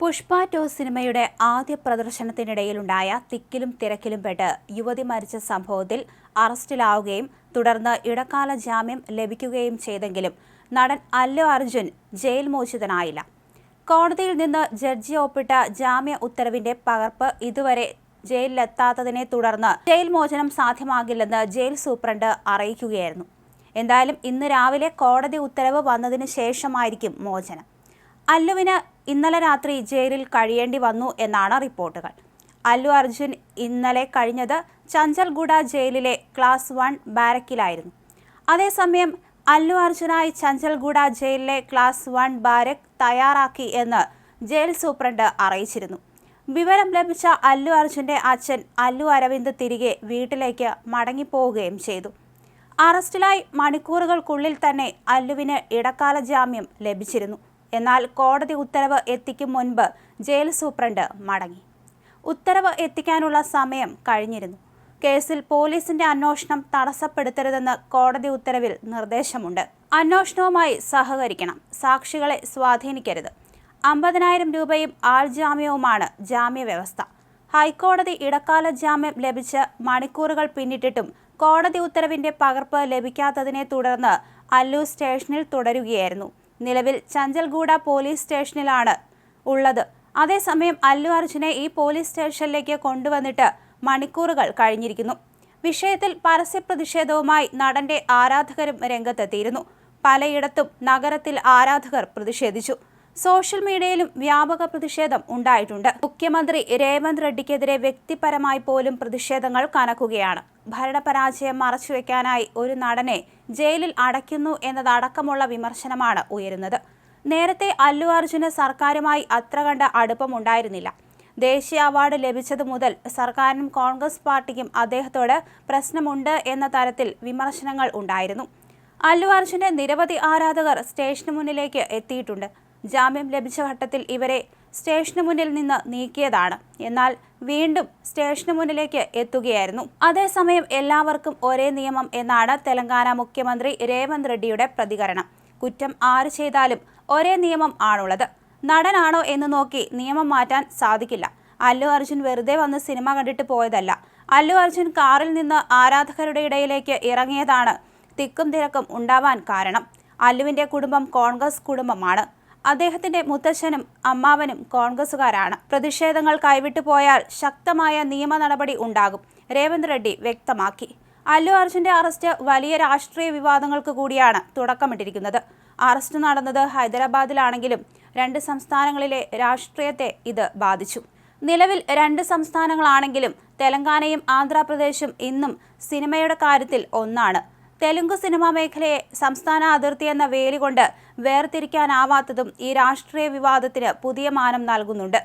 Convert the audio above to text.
Pushpa to സിനിമയുടെ ആദ്യ പ്രദർശനത്തിനിടയിലുണ്ടായ തിക്കിലും തിരക്കിലും പെട്ട് യുവതി മരിച്ച സംഭവത്തിൽ അറസ്റ്റിലാവുകയും തുടർന്ന് ഇടക്കാല ജാമ്യം ലഭിക്കുകയും ചെയ്തെങ്കിലും നടൻ അല്ലു അർജുൻ ജയിൽ മോചിതനായില്ല. കോടതിയിൽ നിന്ന് ജഡ്ജി ഒപ്പിട്ട ജാമ്യ ഉത്തരവിന്റെ പകർപ്പ് ഇതുവരെ ജയിലിലെത്താത്തതിനെ തുടർന്ന് ജയിൽ മോചനം സാധ്യമാകില്ലെന്ന് ജയിൽ സൂപ്രണ്ട് അറിയിക്കുകയായിരുന്നു. എന്തായാലും ഇന്ന് രാവിലെ കോടതി ഉത്തരവ് വന്നതിന് ശേഷമായിരിക്കും മോചനം. അല്ലുവിന് ഇന്നലെ രാത്രി ജയിലിൽ കഴിയേണ്ടി വന്നു എന്നാണ് റിപ്പോർട്ടുകൾ. അല്ലു അർജുൻ ഇന്നലെ കഴിഞ്ഞത് ചഞ്ചൽഗുഡ ജയിലിലെ ക്ലാസ് വൺ ബാരക്കിലായിരുന്നു. അതേസമയം അല്ലു അർജുനായി ചഞ്ചൽഗുഡ ജയിലിലെ ക്ലാസ് വൺ ബാരക് തയ്യാറാക്കി എന്ന് ജയിൽ സൂപ്രണ്ട് അറിയിച്ചിരുന്നു. വിവരം ലഭിച്ച അല്ലു അർജുന്റെ അച്ഛൻ അല്ലു അരവിന്ദ് തിരികെ വീട്ടിലേക്ക് മടങ്ങിപ്പോവുകയും ചെയ്തു. അറസ്റ്റിലായി മണിക്കൂറുകൾക്കുള്ളിൽ തന്നെ അല്ലുവിന് ഇടക്കാല ജാമ്യം ലഭിച്ചിരുന്നു. എന്നാൽ കോടതി ഉത്തരവ് എത്തിക്കും മുൻപ് ജയിൽ സൂപ്രണ്ട് മടങ്ങി. ഉത്തരവ് എത്തിക്കാനുള്ള സമയം കഴിഞ്ഞിരുന്നു. കേസിൽ പോലീസിന്റെ അന്വേഷണം തടസ്സപ്പെടുത്തരുതെന്ന് കോടതി ഉത്തരവിൽ നിർദ്ദേശമുണ്ട്. അന്വേഷണവുമായി സഹകരിക്കണം. സാക്ഷികളെ സ്വാധീനിക്കരുത്. അമ്പതിനായിരം രൂപയും ആൾജാമ്യവുമാണ് ജാമ്യവ്യവസ്ഥ. ഹൈക്കോടതി ഇടക്കാല ജാമ്യം ലഭിച്ച് മണിക്കൂറുകൾ പിന്നിട്ടിട്ടും കോടതി ഉത്തരവിന്റെ പകർപ്പ് ലഭിക്കാത്തതിനെ തുടർന്ന് അല്ലു സ്റ്റേഷനിൽ തുടരുകയായിരുന്നു. നിലവിൽ ചഞ്ചൽഗൂഡ പോലീസ് സ്റ്റേഷനിലാണ് ഉള്ളത്. അതേസമയം അല്ലു അർജുനെ ഈ പോലീസ് സ്റ്റേഷനിലേക്ക് കൊണ്ടുവന്നിട്ട് മണിക്കൂറുകൾ കഴിഞ്ഞിരിക്കുന്നു. വിഷയത്തിൽ പരസ്യ പ്രതിഷേധവുമായി നടന്റെ ആരാധകരും രംഗത്തെത്തിയിരുന്നു. പലയിടത്തും നഗരത്തിൽ ആരാധകർ പ്രതിഷേധിച്ചു. സോഷ്യൽ മീഡിയയിലും വ്യാപക പ്രതിഷേധം ഉണ്ടായിട്ടുണ്ട്. മുഖ്യമന്ത്രി രേവന്ത് റെഡ്ഡിക്കെതിരെ വ്യക്തിപരമായി പോലും പ്രതിഷേധങ്ങൾ കനക്കുകയാണ്. ഭരണപരാജയം മറച്ചുവെക്കാനായി ഒരു നടനെ ജയിലിൽ അടയ്ക്കുന്നു എന്നതടക്കമുള്ള വിമർശനമാണ് ഉയരുന്നത്. നേരത്തെ അല്ലു അർജുന് സർക്കാരുമായി അത്ര കണ്ട അടുപ്പമുണ്ടായിരുന്നില്ല ദേശീയ അവാർഡ് ലഭിച്ചതു മുതൽ സർക്കാരിനും കോൺഗ്രസ് പാർട്ടിക്കും അദ്ദേഹത്തോട് പ്രശ്നമുണ്ട് എന്ന തരത്തിൽ വിമർശനങ്ങൾ ഉണ്ടായിരുന്നു. അല്ലു അർജുന്റെ നിരവധി ആരാധകർ സ്റ്റേഷന് മുന്നിലേക്ക് എത്തിയിട്ടുണ്ട്. ജാമ്യം ലഭിച്ച ഘട്ടത്തിൽ ഇവരെ സ്റ്റേഷന് മുന്നിൽ നിന്ന് നീക്കിയതാണ്. എന്നാൽ വീണ്ടും സ്റ്റേഷന് മുന്നിലേക്ക് എത്തുകയായിരുന്നു. അതേസമയം എല്ലാവർക്കും ഒരേ നിയമം എന്നാണ് തെലങ്കാന മുഖ്യമന്ത്രി രേവന്ത് റെഡ്ഡിയുടെ പ്രതികരണം. കുറ്റം ആര് ചെയ്താലും ഒരേ നിയമം ആണുള്ളത്. നടനാണോ എന്ന് നോക്കി നിയമം മാറ്റാൻ സാധിക്കില്ല. അല്ലു അർജുൻ വെറുതെ വന്ന് സിനിമ കണ്ടിട്ട് പോയതല്ല. അല്ലു അർജുൻ കാറിൽ നിന്ന് ആരാധകരുടെ ഇടയിലേക്ക് ഇറങ്ങിയതാണ് തിക്കും തിരക്കും ഉണ്ടാവാൻ കാരണം. അല്ലുവിന്റെ കുടുംബം കോൺഗ്രസ് കുടുംബമാണ്. അദ്ദേഹത്തിന്റെ മുത്തച്ഛനും അമ്മാവനും കോൺഗ്രസുകാരാണ് പ്രതിഷേധങ്ങൾ കൈവിട്ടു പോയാൽ ശക്തമായ നിയമ നടപടി ഉണ്ടാകും രേവന്ത് റെഡ്ഡി വ്യക്തമാക്കി. അല്ലു അർജുന്റെ അറസ്റ്റ് വലിയ രാഷ്ട്രീയ വിവാദങ്ങൾക്ക് കൂടിയാണ് തുടക്കമിട്ടിരിക്കുന്നത്. അറസ്റ്റ് നടന്നത് ഹൈദരാബാദിലാണെങ്കിലും രണ്ട് സംസ്ഥാനങ്ങളിലെ രാഷ്ട്രീയത്തെ ഇത് ബാധിച്ചു. നിലവിൽ രണ്ട് സംസ്ഥാനങ്ങളാണെങ്കിലും തെലങ്കാനയും ആന്ധ്രാപ്രദേശും ഇന്നും സിനിമയുടെ കാര്യത്തിൽ ഒന്നാണ്. തെലുങ്ക് സിനിമാ മേഖലയെ സംസ്ഥാന അതിർത്തി എന്ന വേലി കൊണ്ട് വേർതിരിക്കാനാവാത്തതും ഈ രാഷ്ട്രീയ വിവാദത്തിന് പുതിയ മാനം നൽകുന്നുണ്ട്.